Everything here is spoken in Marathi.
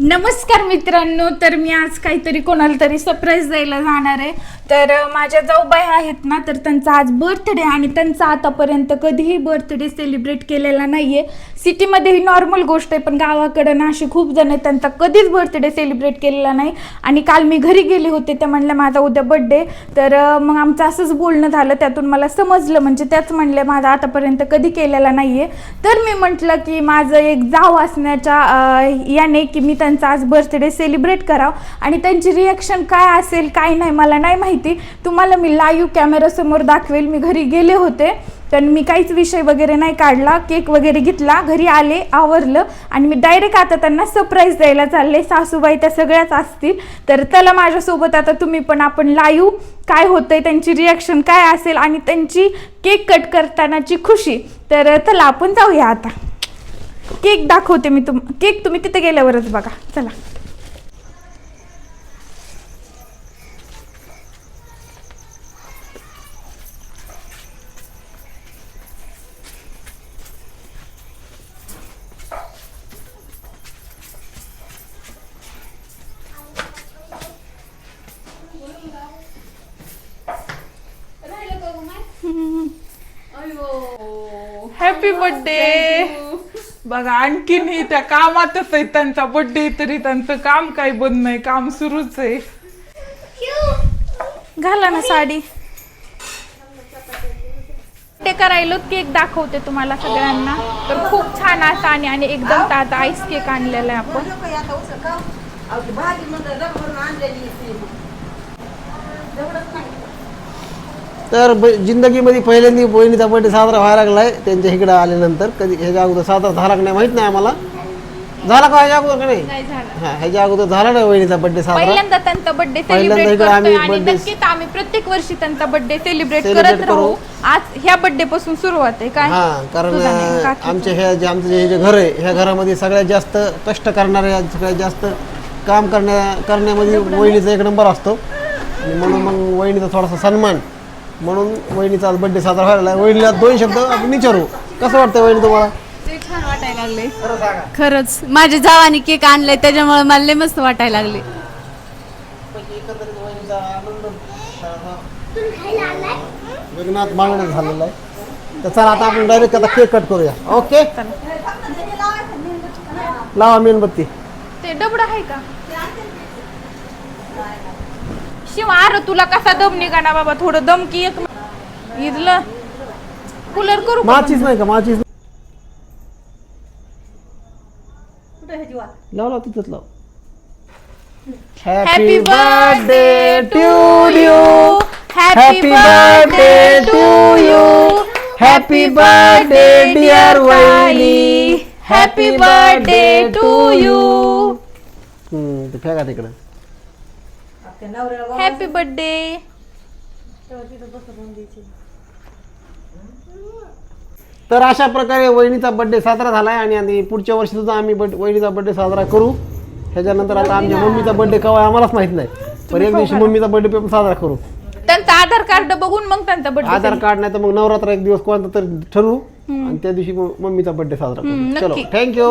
नमस्कार मित्रांनो तर मी आज काहीतरी कोणाला तरी सरप्राईज द्यायला जाणार आहे. तर माझ्या जाऊबाई आहेत ना तर त्यांचा आज बर्थडे आणि त्यांचा आतापर्यंत कधीही बर्थडे सेलिब्रेट केलेला नाहीये. सिटीमध्ये ही नॉर्मल गोष्ट आहे पण गावाकडं ना अशी खूप जण आहेत त्यांचा कधीच बर्थडे सेलिब्रेट केलेला नाही. आणि काल मी घरी गेले होते त्या म्हणल्या माझा उद्या बड्डे तर मग आमचं असंच बोलणं झालं त्यातून मला समजलं म्हणजे त्याच म्हणल्या माझा आतापर्यंत कधी केलेला नाही आहे तर मी म्हटलं की माझं एक जाव असण्याच्या याने की मी त्यांचा आज बर्थडे सेलिब्रेट करावं. आणि त्यांची रिॲक्शन काय असेल काय नाही मला नाही माहिती. तुम्हाला मी लाईव्ह कॅमेरासमोर दाखवेल. मी घरी गेले होते. तर मी काहीच विषय वगैरे नाही काढला. केक वगैरे घेतला. घरी आले आवरलं. आणि मी डायरेक्ट आता त्यांना सरप्राईज द्यायला चालले. सासूबाई त्या सगळ्याच असतील. तर त्याला माझ्यासोबत आता तुम्ही पण आपण लाईव्ह काय होतंय त्यांची रिॲक्शन काय असेल आणि त्यांची केक कट करतानाची खुशी. तर चला आपण जाऊया आता. केक दाखवते मी तुम केक तुम्ही तिथे गेल्यावरच बघा. चला. हॅपी बर्थडे बघा आणखीन ही त्या कामातच आहे त्यांचा बर्थडे तरी त्यांचं काम काही बंद नाही काम सुरूच आहे. घाला ना साडी. ते करायलो केक दाखवते तुम्हाला सगळ्यांना. तर खूप छान असा आणि आणि एकदम ताजा आईस केक आणलेला आहे आपण. तर ब- जिंदगीमध्ये पहिल्यांदा बहिणीचा बर्थडे साजरा व्हायला लागलाय. त्यांच्या इकडे आल्यानंतर कधी ह्याच्या अगोदर साजरा झाला का नाही माहीत नाही आम्हाला. झाला का ह्याच्या अगोदर का नाही? नाही झालं. हा ह्याच्या अगोदर झाला नाही बहिणीचा बर्थडे साजरा? पहिल्यांदा त्यांचा बर्थडे पहिल्यांदा सेलिब्रेट इकडे आम्ही करतोय आणि birthday- नक्कीच आम्ही प्रत्येक वर्षी त्यांचा बर्थडे सेलिब्रेट Celebrate करत राहू. करू. आज ह्या बर्थडे पासून सुरुवात आहे काय? हा कारण तुझा नाही, काकीचा. आमच्या ह्या जे आमचं जे जे घर आहे ह्या घरामध्ये सगळ्यात जास्त कष्ट करणाऱ्या सगळ्यात जास्त काम करण्या करण्यामध्ये वहिनीचा एक नंबर असतो. आणि म्हणून मग वहिनीचा थोडासा सन्मान. म्हणून वहिनीचा आज बर्थडे साजरा व्हायला लागला. वहिनीला दोन शब्द आपण विचारू. कसं वाटतं वहिनी तुम्हाला? ते छान वाटायला लागले खरंच. माझ्या जावानी केक आणलाय त्याच्यामुळे मला लय मस्त वाटायला लागले. लग्नात मागणं झालेलं आहे. तर चला आता आपण डायरेक्ट आता केक कट करूया. ओके लावा मेणबत्ती. ते डबड आहे का? शिव अरे तुला कसा दम निघाना बाबा? थोडं दम की एक इथलं कूलर करू का माचीच नाही का माचीच लाव लाव तिथंच लाव. Happy birthday to you happy birthday to you happy birthday dear vahini happy birthday to you hmm, happy birthday तर अशा प्रकारे वहिनीचा बर्थडे साजरा झालाय आणि आणि पुढच्या वर्षी सुद्धा आम्ही वहिनीचा बर्थडे साजरा करू. ह्याच्यानंतर आता आमच्या मम्मीचा बर्थडे केव्हा आहे आम्हाला माहीत नाही. पण एक दिवशी मम्मीचा बर्थडे पण साजरा करू. त्यांचं आधार कार्ड बघून मग त्यांचा बर्थडे आधार कार्ड नाही तर मग नवरात्र एक दिवस कोणता तरी ठरवू आणि त्या दिवशी मग मम्मीचा बर्थडे साजरा करू. चलो. थँक्यू